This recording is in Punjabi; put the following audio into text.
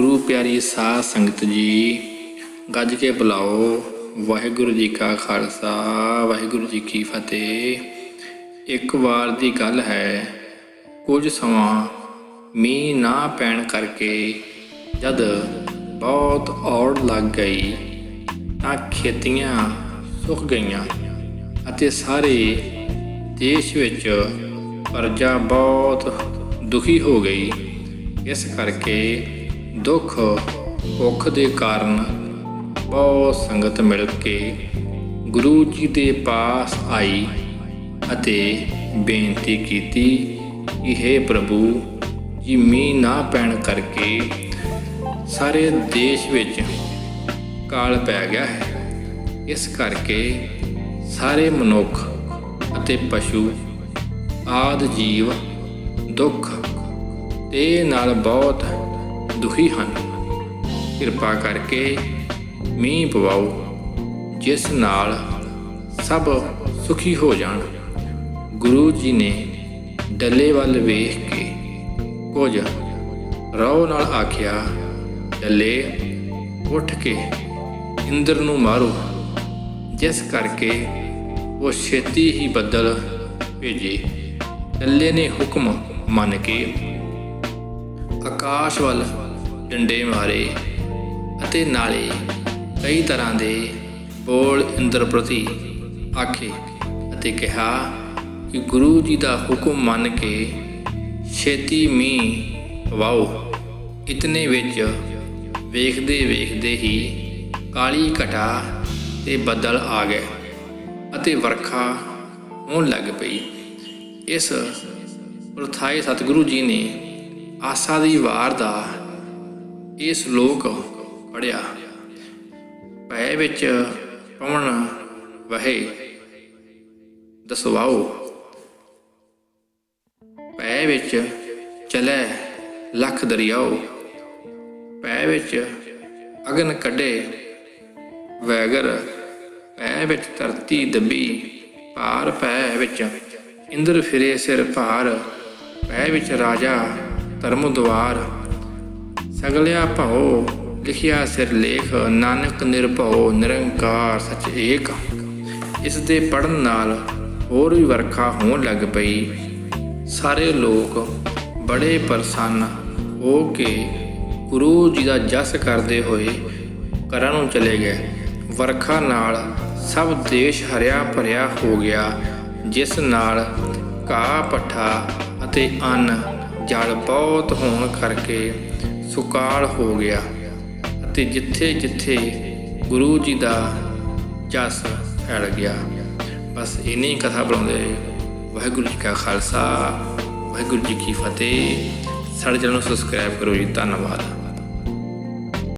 ਗੁਰੂ ਪਿਆਰੀ ਸਾਧ ਸੰਗਤ ਜੀ, ਗੱਜ ਕੇ ਬੁਲਾਓ। ਵਾਹਿਗੁਰੂ ਜੀ ਕਾ ਖਾਲਸਾ, ਵਾਹਿਗੁਰੂ ਜੀ ਕੀ ਫਤਿਹ। ਇੱਕ ਵਾਰ ਦੀ ਗੱਲ ਹੈ, ਕੁਝ ਸਮਾਂ ਮੀਂਹ ਨਾ ਪੈਣ ਕਰਕੇ ਜਦ ਬਹੁਤ ਔੜ ਲੱਗ ਗਈ, ਤਾਂ ਖੇਤੀਆਂ ਸੁੱਕ ਗਈਆਂ ਅਤੇ ਸਾਰੇ ਦੇਸ਼ ਵਿੱਚ ਪਰਜ਼ਾ ਬਹੁਤ ਦੁਖੀ ਹੋ ਗਈ। ਇਸ ਕਰਕੇ ਦੁੱਖ, ਭੁੱਖ ਦੇ ਕਾਰਨ ਬਹੁਤ ਸੰਗਤ ਮਿਲ ਕੇ ਗੁਰੂ ਜੀ ਦੇ ਪਾਸ ਆਈ ਅਤੇ ਬੇਨਤੀ ਕੀਤੀ ਕਿ हे ਪ੍ਰਭੂ, ਜੀ ਮੀਂਹ ਨਾ ਪੈਣ ਕਰਕੇ ਸਾਰੇ ਦੇਸ਼ ਵਿੱਚ ਕਾਲ ਪੈ ਗਿਆ ਹੈ। ਇਸ ਕਰਕੇ ਸਾਰੇ ਮਨੁੱਖ ਅਤੇ ਪਸ਼ੂ, ਆਦ ਜੀਵ ਦੁੱਖ ਤੇ ਨਾਲ ਬਹੁਤ ਦੁਖੀ ਹਨ। ਕਿਰਪਾ ਕਰਕੇ ਮੀਂਹ ਪਵਾਓ, ਜਿਸ ਨਾਲ ਸਭ ਸੁਖੀ ਹੋ ਜਾਣ। ਗੁਰੂ ਜੀ ਨੇ ਡੱਲੇ ਵੱਲ ਵੇਖ ਕੇ ਕੁਝ ਰੋ ਨਾਲ ਆਖਿਆ, ਡੱਲੇ, ਉੱਠ ਕੇ ਇੰਦਰ ਨੂੰ ਮਾਰੋ, ਜਿਸ ਕਰਕੇ ਉਹ ਛੇਤੀ ਹੀ ਬੱਦਲ ਭੇਜੇ। ਡੱਲੇ ਨੇ ਹੁਕਮ ਮੰਨ ਕੇ ਆਕਾਸ਼ ਵੱਲ ਡੰਡੇ ਮਾਰੇ ਅਤੇ ਨਾਲੇ ਕਈ ਤਰ੍ਹਾਂ ਦੇ ਬੋਲ ਇੰਦਰ ਪ੍ਰਤੀ ਆਖੇ ਅਤੇ ਕਿਹਾ ਕਿ ਗੁਰੂ ਜੀ ਦਾ ਹੁਕਮ ਮੰਨ ਕੇ ਛੇਤੀ ਮੀਂਹ ਵਾਓ ਇਤਨੇ ਵਿੱਚ ਵੇਖਦੇ ਵੇਖਦੇ ਹੀ ਕਾਲੀ ਘਟਾ ਤੇ ਬੱਦਲ ਆ ਗਏ ਅਤੇ ਵਰਖਾ ਹੋਣ ਲੱਗ ਪਈ। ਇਸ ਪ੍ਰਥਾਏ ਸਤਿਗੁਰੂ ਜੀ ਨੇ ਆਸਾ ਦੀ ਵਾਰ ਦਾ ਇਹ ਸ਼ਲੋਕ ਪੜਿਆ ਭੈ ਵਿੱਚ ਪਵਣ ਵਹੇ, ਦਸਵਾਓ, ਭੈ ਵਿੱਚ ਚਲੇ ਲੱਖ ਦਰਿਆਓ, ਭੈ ਵਿੱਚ ਅਗਨ ਕੱਢੇ ਵੈਗਰ ਪੈ ਵਿੱਚ ਧਰਤੀ ਦਬੀ, ਭਾਰ ਪੈ ਵਿੱਚ ਇੰਦਰ ਫਿਰੇ ਸਿਰ ਭਾਰ ਪੈ ਵਿੱਚ ਰਾਜਾ ਧਰਮ ਦੁਆਰ। ਸਗਲਿਆ ਭਉ, ਲਿਖਿਆ ਸਿਰ ਲੇਖ, ਨਾਨਕ ਨਿਰਭਉ, ਨਿਰੰਕਾਰ ਸਚ ਏਕ। ਇਸ ਦੇ ਪੜਨ ਨਾਲ ਹੋਰ ਵੀ ਵਰਖਾ ਹੋਣ ਲੱਗ ਪਈ। ਸਾਰੇ ਲੋਕ ਬੜੇ ਪ੍ਰਸੰਨ ਹੋ ਕੇ ਗੁਰੂ ਜੀ ਦਾ ਜਸ ਕਰਦੇ ਹੋਏ ਘਰਾਂ ਨੂੰ ਚਲੇ ਗਏ। ਵਰਖਾ ਨਾਲ ਸਭ ਦੇਸ਼ ਹਰਿਆ ਭਰਿਆ ਹੋ ਗਿਆ, ਜਿਸ ਨਾਲ ਘਾਹ ਪੱਠਾ ਅਤੇ ਅੰਨ ਜਲ ਬਹੁਤ ਹੋਣ ਕਰਕੇ ਸੁਕਾਲ ਹੋ ਗਿਆ ਅਤੇ ਜਿੱਥੇ ਜਿੱਥੇ ਗੁਰੂ ਜੀ ਦਾ ਜਸ ਫੈਲ ਗਿਆ, ਬਸ ਇਨੀ ਕਥਾ ਬਣਾਉਂਦੇ ਵਾਹਿਗੁਰੂ ਜੀ ਕਾ ਖਾਲਸਾ, ਵਾਹਿਗੁਰੂ ਜੀ ਕੀ ਫਤਿਹ। ਸਾਡੇ ਚੈਨਲ ਨੂੰ ਸਬਸਕ੍ਰਾਈਬ ਕਰੋ ਜੀ, ਧੰਨਵਾਦ।